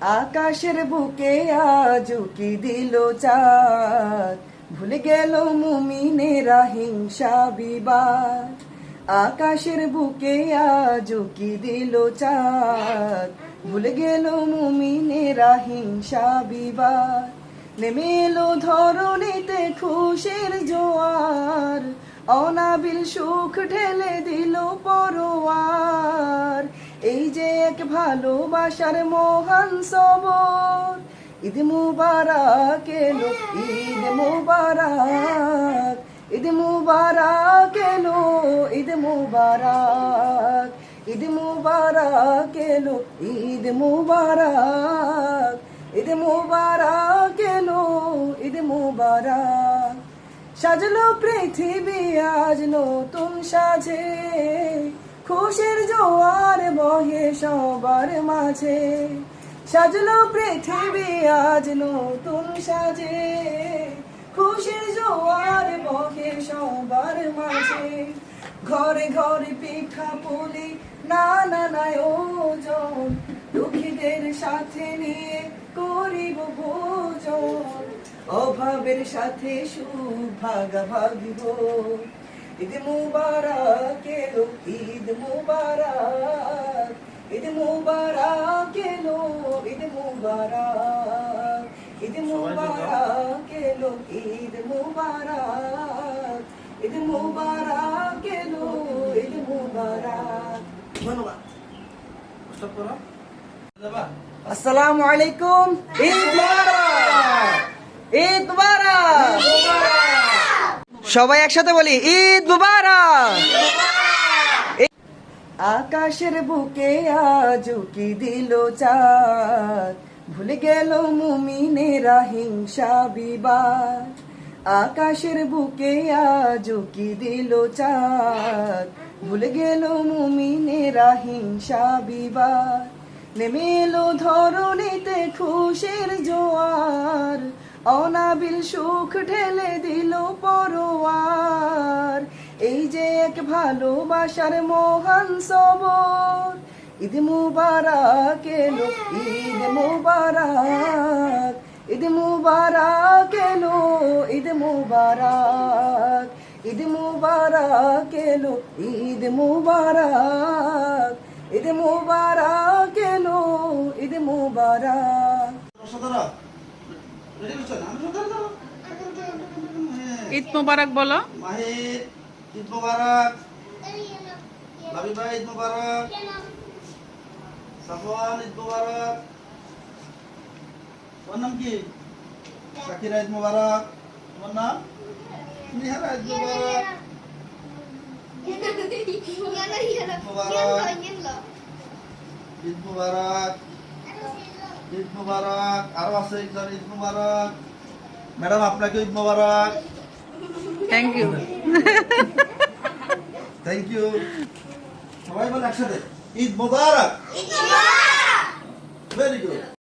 আকাশের বুকে আজ কি দিল চাঁদ? ভুলে গেল মুমিনেরা হিংসা বিবাদ। আকাশের বুকে আজ কি দিল চাঁদ? ভুলে গেল মুমিনেরা হিংসা বিবাদ। নেমে এলো ধরণীতে খুশির জোয়ার। অনাবিল সুখ ঢেলে দিল পরোয়ার। ভালোবাসার মহান সবর। ঈদ মুবারক এলো, ঈদ মুবারক। ঈদ মুবারক এলো, ঈদ মুবারক। ঈদ মুবারক এলো, ঈদ মুবারক। ঈদ মুবারক এলো, ঈদ মুবারক। সাজলো পৃথিবী আজ নতুন সাজে। খুশির জোয়ার বহে সবার মাঝে। সাজলো পৃথিবী আজ নতুন সাজে। খুশির জোয়ার বহে সবার মাঝে। ঘরে ঘরে পিঠা পুলি না না ওজন দুঃখীদের সাথে নিয়ে করিব ভোজন। অভাবের সাথে সুখ ভাগাভাগি ঈদ মুবারক এলো ঈদ মুবারক ঈদ মুবারক এলো ঈদ মুবারক ঈদ মুবারক এলো ঈদ মুবারক ঈদ মুবারক এলো ঈদ মুবারক। ধন্যবাদ। আসসালামু আলাইকুম ঈদ মুবারক ঈদ মুবারক সবাই একসাথে বলি, ঈদ মুবারক! আকাশের বুকে আজ কি দিল চাঁদ? ভুলে গেল মুমিনেরা হিংসা বিবাদ। আকাশের বুকে আজ কি দিল চাঁদ? ভুলে গেল মুমিনেরা হিংসা বিবাদ। নেমে এলো খুশির জোয়ার। অনাবিল সুখ ঢেলে দিল পরোয়ার। এই যে এক ভালোবাসার মহান সবর, ঈদ মুবারক এলো, ঈদ মুবারক ঈদ মুবারক এলো, ঈদ মুবারক ঈদ মুবারক এলো, ঈদ মুবারক ঈদ মুবারক এলো, ঈদ মুবারক। ঈদ মোবারক বলো। মাহির ঈদ মোবারক। লাবি ভাই, ঈদ মোবারক। সাফওয়ান, ঈদ মোবারক। তোমার নাম কি? শাকিরা ঈদ মোবারক। তোমার নাম? নিহারা ঈদ মোবারক। ঈদ মোবারক। ঈদ মুবারক আরও আছে একজন ঈদ মুবারক। ম্যাডাম আপনাকে ঈদ মুবারক। থ্যাংক ইউ থ্যাংক ইউ সবাই বলে একসাথে ঈদ মুবারক। Very good